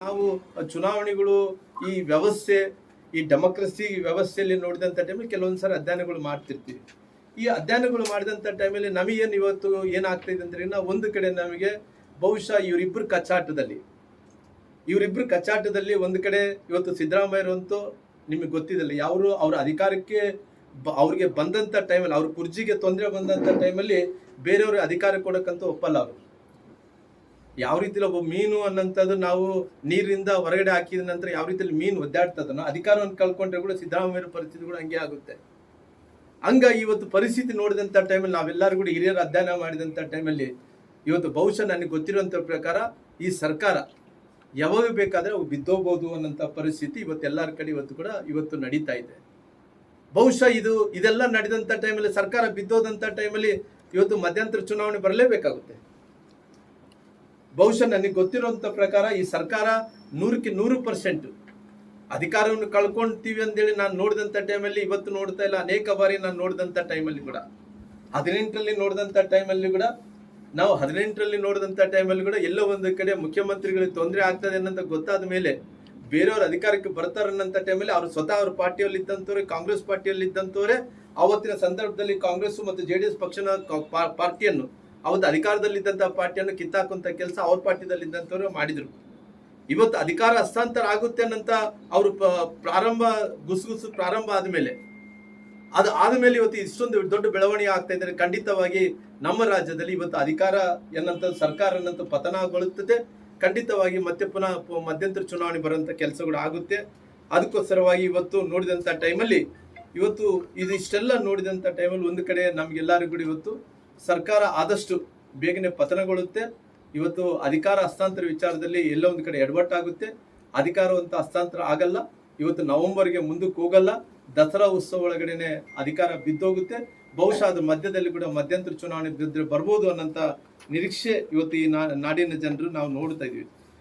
ನಾವು ಚುನಾವಣೆಗಳು ಈ ವ್ಯವಸ್ಥೆ, ಈ ಡೆಮೋಕ್ರಸಿ ವ್ಯವಸ್ಥೆಯಲ್ಲಿ ನೋಡಿದಂಥ ಟೈಮಲ್ಲಿ ಕೆಲವೊಂದು ಸಾರಿ ಅಧ್ಯಯನಗಳು ಮಾಡ್ತಿರ್ತೀವಿ. ಈ ಅಧ್ಯಯನಗಳು ಮಾಡಿದಂಥ ಟೈಮಲ್ಲಿ ನಮಗೇನು ಇವತ್ತು ಏನಾಗ್ತಾ ಇದೆ ನಾವು ಒಂದು ಕಡೆ ನಮಗೆ ಬಹುಶಃ ಇವರಿಬ್ಬರು ಕಚ್ಚಾಟದಲ್ಲಿ ಇವರಿಬ್ಬರು ಕಚ್ಚಾಟದಲ್ಲಿ ಒಂದು ಕಡೆ ಇವತ್ತು ಸಿದ್ದರಾಮಯ್ಯರಂತೂ ನಿಮಗೆ ಗೊತ್ತಿದಲ್ಲ ಯಾರು ಅವ್ರ ಅಧಿಕಾರಕ್ಕೆ ಬ- ಅವ್ರಿಗೆ ಬಂದಂಥ ಟೈಮಲ್ಲಿ ಅವ್ರ ಕುರ್ಜಿಗೆ ತೊಂದರೆ ಬಂದಂಥ ಟೈಮಲ್ಲಿ ಬೇರೆಯವ್ರಿಗೆ ಅಧಿಕಾರ ಕೊಡೋಕ್ಕಂತೂ ಒಪ್ಪಲ್ಲ ಅವರು. ಯಾವ ರೀತಿಲಿ ಒಬ್ಬ ಮೀನು ಅನ್ನಂಥದ್ದು ನಾವು ನೀರಿಂದ ಹೊರಗಡೆ ಹಾಕಿದ ನಂತರ ಯಾವ ರೀತಿಲಿ ಮೀನು ಒದ್ದಾಡ್ತದನೋ ಅಧಿಕಾರವನ್ನು ಕಳ್ಕೊಂಡ್ರೆ ಕೂಡ ಸಿದ್ದರಾಮಯ್ಯ ಪರಿಸ್ಥಿತಿ ಕೂಡ ಹಂಗೆ ಆಗುತ್ತೆ. ಹಂಗ ಇವತ್ತು ಪರಿಸ್ಥಿತಿ ನೋಡಿದಂಥ ಟೈಮಲ್ಲಿ ನಾವೆಲ್ಲರೂ ಕೂಡ ಹಿರಿಯರು ಅಧ್ಯಯನ ಮಾಡಿದಂಥ ಟೈಮಲ್ಲಿ ಇವತ್ತು ಬಹುಶಃ ನನಗೆ ಗೊತ್ತಿರುವಂಥ ಪ್ರಕಾರ ಈ ಸರ್ಕಾರ ಯಾವಾಗ ಬೇಕಾದ್ರೆ ಅವು ಬಿದ್ದೋಗ್ಬೋದು ಅನ್ನೋಂಥ ಪರಿಸ್ಥಿತಿ ಇವತ್ತು ಎಲ್ಲರ ಕಡೆ ಇವತ್ತು ಕೂಡ ಇವತ್ತು ನಡೀತಾ ಇದೆ. ಬಹುಶಃ ಇದು ಇದೆಲ್ಲ ನಡೆದಂಥ ಟೈಮಲ್ಲಿ ಸರ್ಕಾರ ಬಿದ್ದೋದಂಥ ಟೈಮಲ್ಲಿ ಇವತ್ತು ಮಧ್ಯಂತರ ಚುನಾವಣೆ ಬರಲೇಬೇಕಾಗುತ್ತೆ. ಬಹುಶಃ ನನಗೆ ಗೊತ್ತಿರುವಂತ ಪ್ರಕಾರ ಈ ಸರ್ಕಾರ ನೂರಕ್ಕೆ ನೂರು ಪರ್ಸೆಂಟ್ ಅಧಿಕಾರವನ್ನು ಕಳ್ಕೊಂತೀವಿ ಅಂತೇಳಿ ನಾನು ನೋಡಿದಂಥ ಟೈಮಲ್ಲಿ ಇವತ್ತು ನೋಡ್ತಾ ಇಲ್ಲ. ಅನೇಕ ಬಾರಿ ನಾನು ನೋಡಿದಂಥ ಟೈಮಲ್ಲಿ ಕೂಡ. ಹದಿನೆಂಟರಲ್ಲಿ ನೋಡಿದಂಥ ಟೈಮಲ್ಲಿ ಕೂಡ, ನಾವು ಹದಿನೆಂಟರಲ್ಲಿ ನೋಡಿದಂಥ ಟೈಮಲ್ಲಿ ಕೂಡ ಎಲ್ಲೋ ಒಂದು ಕಡೆ ಮುಖ್ಯಮಂತ್ರಿಗಳಿಗೆ ತೊಂದರೆ ಆಗ್ತದೆ ಅನ್ನೋಂಥ ಗೊತ್ತಾದ ಮೇಲೆ ಬೇರೆಯವರು ಅಧಿಕಾರಕ್ಕೆ ಬರ್ತಾರೆ ಅನ್ನೋಂಥ ಟೈಮಲ್ಲಿ ಅವರು ಸ್ವತಃ ಅವ್ರ ಪಾರ್ಟಿಯಲ್ಲಿ ಇದ್ದಂಥವ್ರೆ ಕಾಂಗ್ರೆಸ್ ಪಾರ್ಟಿಯಲ್ಲಿ ಇದ್ದಂಥವ್ರೆ ಆವತ್ತಿನ ಸಂದರ್ಭದಲ್ಲಿ ಕಾಂಗ್ರೆಸ್ ಮತ್ತು ಜೆ ಡಿ ಎಸ್ ಪಕ್ಷನ ಪಾರ್ಟಿಯನ್ನು ಅವತ್ತು ಅಧಿಕಾರದಲ್ಲಿದ್ದಂಥ ಪಾರ್ಟಿಯನ್ನು ಕಿತ್ತಾಕುವಂಥ ಕೆಲಸ ಅವ್ರ ಪಾರ್ಟಿದಲ್ಲಿ ಇದ್ದಂಥವ್ರು ಮಾಡಿದ್ರು. ಇವತ್ತು ಅಧಿಕಾರ ಹಸ್ತಾಂತರ ಆಗುತ್ತೆ ಅನ್ನಂತ ಅವರು ಪ್ರಾರಂಭ ಗುಸುಗುಸು ಪ್ರಾರಂಭ ಆದಮೇಲೆ. ಅದು ಆದಮೇಲೆ ಇವತ್ತು ಇಷ್ಟೊಂದು ದೊಡ್ಡ ಬೆಳವಣಿಗೆ ಆಗ್ತಾ ಇದ್ದಾರೆ. ಖಂಡಿತವಾಗಿ ನಮ್ಮ ರಾಜ್ಯದಲ್ಲಿ ಇವತ್ತು ಅಧಿಕಾರ ಎನ್ನಂತ ಸರ್ಕಾರ ಅನ್ನಂತ ಪತನಗೊಳ್ಳುತ್ತದೆ. ಖಂಡಿತವಾಗಿ ಮತ್ತೆ ಪುನಃ ಮಧ್ಯಂತರ ಚುನಾವಣೆ ಬರುವಂತ ಕೆಲಸಗಳು ಆಗುತ್ತೆ. ಅದಕ್ಕೋಸ್ಕರವಾಗಿ ಇವತ್ತು ನೋಡಿದಂತ ಟೈಮಲ್ಲಿ ಇವತ್ತು ಇದಿಷ್ಟೆಲ್ಲ ನೋಡಿದಂತ ಟೈಮಲ್ಲಿ ಒಂದು ಕಡೆ ನಮ್ಗೆಲ್ಲರಿಗೂ ಇವತ್ತು ಸರ್ಕಾರ ಆದಷ್ಟು ಬೇಗನೆ ಪತನಗೊಳ್ಳುತ್ತೆ. ಇವತ್ತು ಅಧಿಕಾರ ಹಸ್ತಾಂತರ ವಿಚಾರದಲ್ಲಿ ಎಲ್ಲ ಒಂದು ಕಡೆ ಎಡವಟ್ಟಾಗುತ್ತೆ. ಅಧಿಕಾರ ಅಂತ ಹಸ್ತಾಂತರ ಆಗಲ್ಲ. ಇವತ್ತು ನವೆಂಬರ್ಗೆ ಮುಂದಕ್ಕೆ ಹೋಗಲ್ಲ. ದಸರಾ ಉತ್ಸವ ಒಳಗಡೆನೆ ಅಧಿಕಾರ ಬಿದ್ದೋಗುತ್ತೆ. ಬಹುಶಃ ಅದ್ರ ಮಧ್ಯದಲ್ಲಿ ಕೂಡ ಮಧ್ಯಂತರ ಚುನಾವಣೆ ಬಿದ್ದರೆ ಬರ್ಬೋದು ಅನ್ನೋಂಥ ನಿರೀಕ್ಷೆ ಇವತ್ತು ಈ ನಾಡಿನ ಜನರು ನಾವು ನೋಡ್ತಾ ಇದೀವಿ